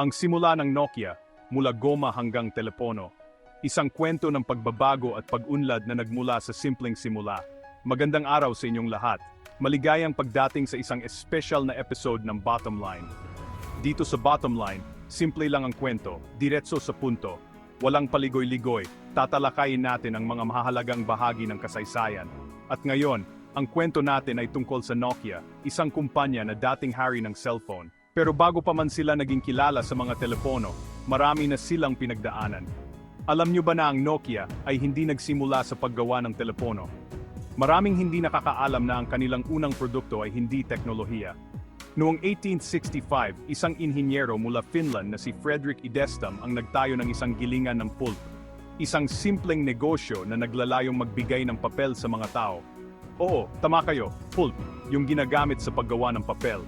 Ang simula ng Nokia, mula goma hanggang telepono. Isang kwento ng pagbabago at pag-unlad na nagmula sa simpleng simula. Magandang araw sa inyong lahat. Maligayang pagdating sa isang espesyal na episode ng Bottom Line. Dito sa Bottom Line, simple lang ang kwento, diretso sa punto. Walang paligoy-ligoy, tatalakayin natin ang mga mahahalagang bahagi ng kasaysayan. At ngayon, ang kwento natin ay tungkol sa Nokia, isang kumpanya na dating hari ng cellphone. Pero bago pa man sila naging kilala sa mga telepono, marami na silang pinagdaanan. Alam nyo ba na ang Nokia ay hindi nagsimula sa paggawa ng telepono? Maraming hindi nakakaalam na ang kanilang unang produkto ay hindi teknolohiya. Noong 1865, isang inhinyero mula Finland na si Frederick Idestam ang nagtayo ng isang gilingan ng pulp. Isang simpleng negosyo na naglalayong magbigay ng papel sa mga tao. Oo, tama kayo, pulp, yung ginagamit sa paggawa ng papel.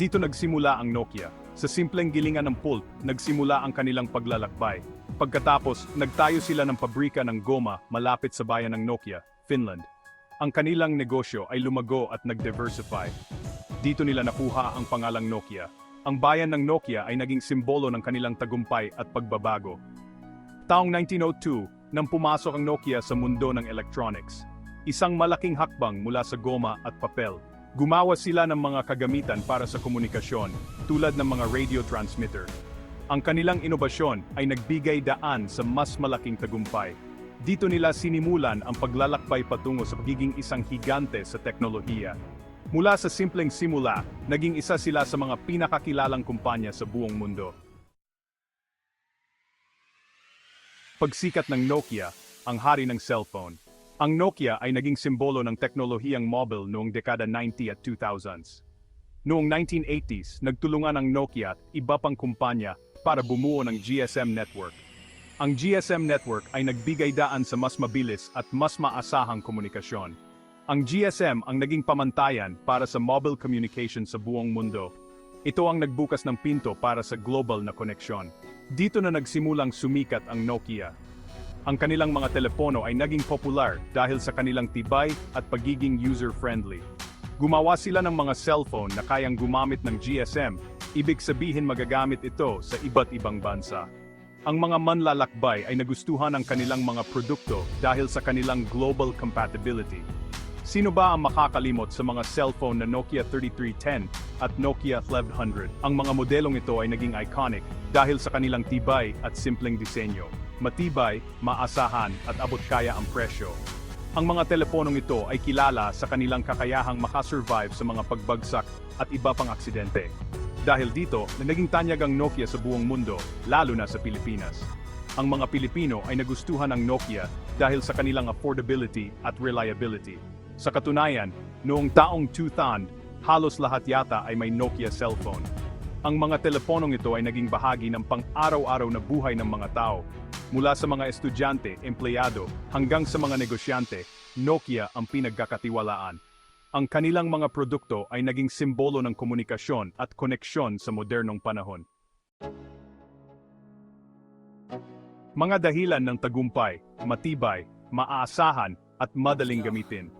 Dito nagsimula ang Nokia. Sa simpleng gilingan ng pulp, nagsimula ang kanilang paglalakbay. Pagkatapos, nagtayo sila ng pabrika ng goma malapit sa bayan ng Nokia, Finland. Ang kanilang negosyo ay lumago at nag-diversify. Dito nila nakuha ang pangalang Nokia. Ang bayan ng Nokia ay naging simbolo ng kanilang tagumpay at pagbabago. Taong 1902, nang pumasok ang Nokia sa mundo ng electronics. Isang malaking hakbang mula sa goma at papel. Gumawa sila ng mga kagamitan para sa komunikasyon, tulad ng mga radio transmitter. Ang kanilang inobasyon ay nagbigay daan sa mas malaking tagumpay. Dito nila sinimulan ang paglalakbay patungo sa pagiging isang higante sa teknolohiya. Mula sa simpleng simula, naging isa sila sa mga pinakakilalang kumpanya sa buong mundo. Pagsikat ng Nokia, ang hari ng cellphone. Ang Nokia ay naging simbolo ng teknolohiyang mobile noong dekada 90 at 2000s. Noong 1980s, nagtulungan ang Nokia at iba pang kumpanya para bumuo ng GSM network. Ang GSM network ay nagbigay daan sa mas mabilis at mas maasahang komunikasyon. Ang GSM ang naging pamantayan para sa mobile communication sa buong mundo. Ito ang nagbukas ng pinto para sa global na koneksyon. Dito na nagsimulang sumikat ang Nokia. Ang kanilang mga telepono ay naging popular dahil sa kanilang tibay at pagiging user-friendly. Gumawa sila ng mga cellphone na kayang gumamit ng GSM, ibig sabihin magagamit ito sa iba't ibang bansa. Ang mga manlalakbay ay nagustuhan ang kanilang mga produkto dahil sa kanilang global compatibility. Sino ba ang makakalimot sa mga cellphone na Nokia 3310 at Nokia 1100? Ang mga modelong ito ay naging iconic dahil sa kanilang tibay at simpleng disenyo. Matibay, maasahan at abot kaya ang presyo. Ang mga teleponong ito ay kilala sa kanilang kakayahang makasurvive sa mga pagbagsak at iba pang aksidente. Dahil dito, na naging tanyag ang Nokia sa buong mundo, lalo na sa Pilipinas. Ang mga Pilipino ay nagustuhan ng Nokia dahil sa kanilang affordability at reliability. Sa katunayan, noong taong 2000, halos lahat yata ay may Nokia cellphone. Ang mga teleponong ito ay naging bahagi ng pang-araw-araw na buhay ng mga tao. Mula sa mga estudyante, empleyado, hanggang sa mga negosyante, Nokia ang pinagkakatiwalaan. Ang kanilang mga produkto ay naging simbolo ng komunikasyon at koneksyon sa modernong panahon. Mga dahilan ng tagumpay, matibay, maaasahan, at madaling gamitin.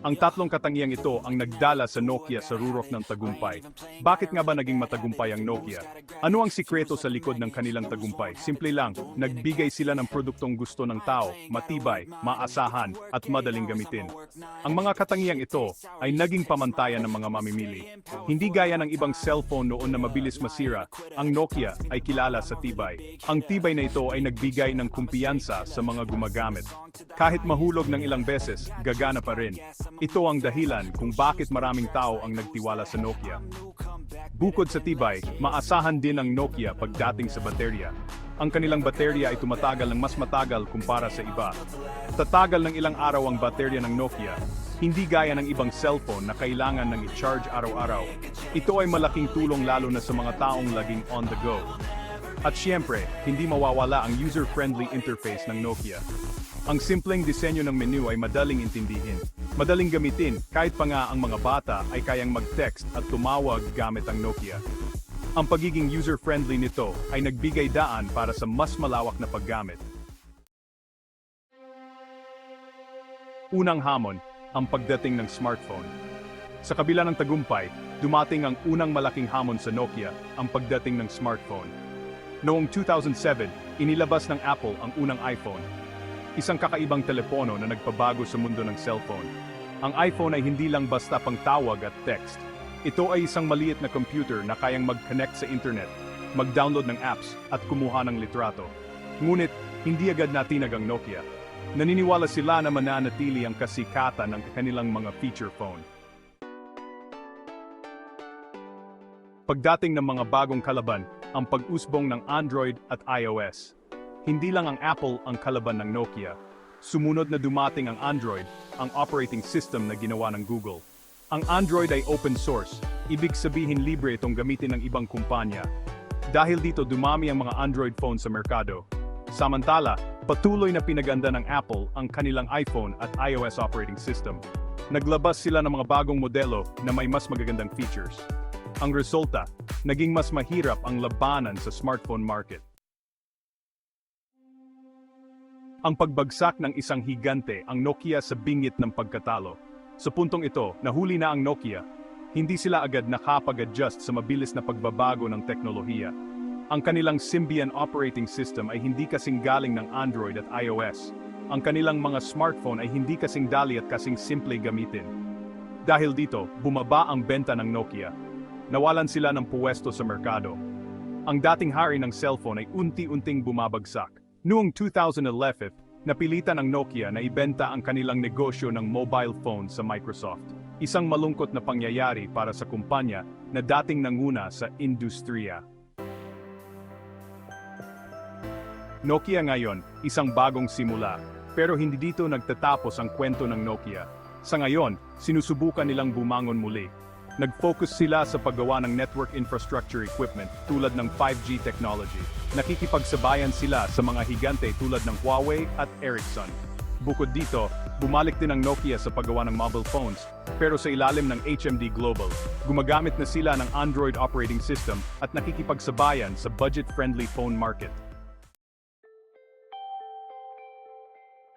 Ang tatlong katangiang ito ang nagdala sa Nokia sa rurok ng tagumpay. Bakit nga ba naging matagumpay ang Nokia? Ano ang sikreto sa likod ng kanilang tagumpay? Simple lang, nagbigay sila ng produktong gusto ng tao, matibay, maasahan, at madaling gamitin. Ang mga katangiang ito ay naging pamantayan ng mga mamimili. Hindi gaya ng ibang cellphone noon na mabilis masira, ang Nokia ay kilala sa tibay. Ang tibay na ito ay nagbigay ng kumpiyansa sa mga gumagamit. Kahit mahulog ng ilang beses, gagana pa rin. Ito ang dahilan kung bakit maraming tao ang nagtiwala sa Nokia. Bukod sa tibay, maasahan din ang Nokia pagdating sa baterya. Ang kanilang baterya ay tumatagal ng mas matagal kumpara sa iba. Tatagal ng ilang araw ang baterya ng Nokia, hindi gaya ng ibang cellphone na kailangan ng i-charge araw-araw. Ito ay malaking tulong lalo na sa mga taong laging on the go. At siyempre, hindi mawawala ang user-friendly interface ng Nokia. Ang simpleng disenyo ng menu ay madaling intindihin. Madaling gamitin, kahit pa nga ang mga bata ay kayang mag-text at tumawag gamit ang Nokia. Ang pagiging user-friendly nito ay nagbigay daan para sa mas malawak na paggamit. Unang hamon, ang pagdating ng smartphone. Sa kabila ng tagumpay, dumating ang unang malaking hamon sa Nokia, ang pagdating ng smartphone. Noong 2007, inilabas ng Apple ang unang iPhone. Isang kakaibang telepono na nagpabago sa mundo ng cellphone. Ang iPhone ay hindi lang basta pang tawag at text. Ito ay isang maliit na computer na kayang mag-connect sa internet, mag-download ng apps, at kumuha ng litrato. Ngunit, hindi agad natinag ang Nokia. Naniniwala sila na mananatili ang kasikatan ng kanilang mga feature phone. Pagdating ng mga bagong kalaban, ang pag-usbong ng Android at iOS. Hindi lang ang Apple ang kalaban ng Nokia. Sumunod na dumating ang Android, ang operating system na ginawa ng Google. Ang Android ay open source, ibig sabihin libre itong gamitin ng ibang kumpanya. Dahil dito dumami ang mga Android phone sa merkado. Samantala, patuloy na pinaganda ng Apple ang kanilang iPhone at iOS operating system. Naglabas sila ng mga bagong modelo na may mas magagandang features. Ang resulta, naging mas mahirap ang labanan sa smartphone market. Ang pagbagsak ng isang higante ang Nokia sa bingit ng pagkatalo. Sa puntong ito, nahuli na ang Nokia. Hindi sila agad nakapag-adjust sa mabilis na pagbabago ng teknolohiya. Ang kanilang Symbian operating system ay hindi kasing galing ng Android at iOS. Ang kanilang mga smartphone ay hindi kasing dali at kasing simple gamitin. Dahil dito, bumaba ang benta ng Nokia. Nawalan sila ng puwesto sa merkado. Ang dating hari ng cellphone ay unti-unting bumabagsak. Noong 2011, napilitan ng Nokia na ibenta ang kanilang negosyo ng mobile phone sa Microsoft. Isang malungkot na pangyayari para sa kumpanya na dating nanguna sa industriya. Nokia ngayon, isang bagong simula, pero hindi dito nagtatapos ang kwento ng Nokia. Sa ngayon, sinusubukan nilang bumangon muli. Nag-focus sila sa paggawa ng network infrastructure equipment tulad ng 5G technology. Nakikipagsabayan sila sa mga higante tulad ng Huawei at Ericsson. Bukod dito, bumalik din ang Nokia sa paggawa ng mobile phones, pero sa ilalim ng HMD Global. Gumagamit na sila ng Android operating system at nakikipagsabayan sa budget-friendly phone market.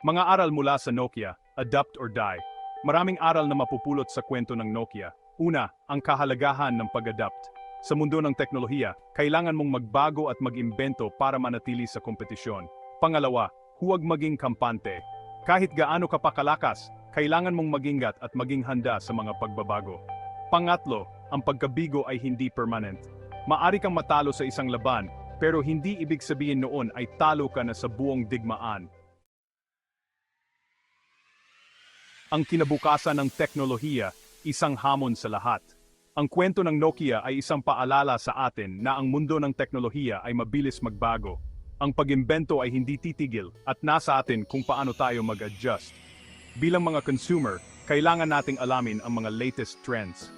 Mga aral mula sa Nokia, Adapt or Die. Maraming aral na mapupulot sa kwento ng Nokia. Una, ang kahalagahan ng pag-adapt. Sa mundo ng teknolohiya, kailangan mong magbago at mag-imbento para manatili sa kompetisyon. Pangalawa, huwag maging kampante. Kahit gaano ka pa kalakas, kailangan mong magingat at maging handa sa mga pagbabago. Pangatlo, ang pagkabigo ay hindi permanent. Maari kang matalo sa isang laban, pero hindi ibig sabihin noon ay talo ka na sa buong digmaan. Ang kinabukasan ng teknolohiya, isang hamon sa lahat. Ang kwento ng Nokia ay isang paalala sa atin na ang mundo ng teknolohiya ay mabilis magbago. Ang pag-imbento ay hindi titigil at nasa atin kung paano tayo mag-adjust. Bilang mga consumer, kailangan nating alamin ang mga latest trends.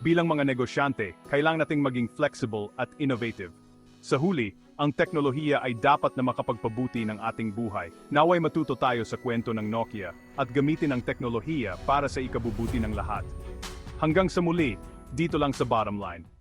Bilang mga negosyante, kailangan nating maging flexible at innovative. Sa huli, ang teknolohiya ay dapat na makapagpabuti ng ating buhay. Naway matuto tayo sa kwento ng Nokia at gamitin ang teknolohiya para sa ikabubuti ng lahat. Hanggang sa muli, dito lang sa bottom line.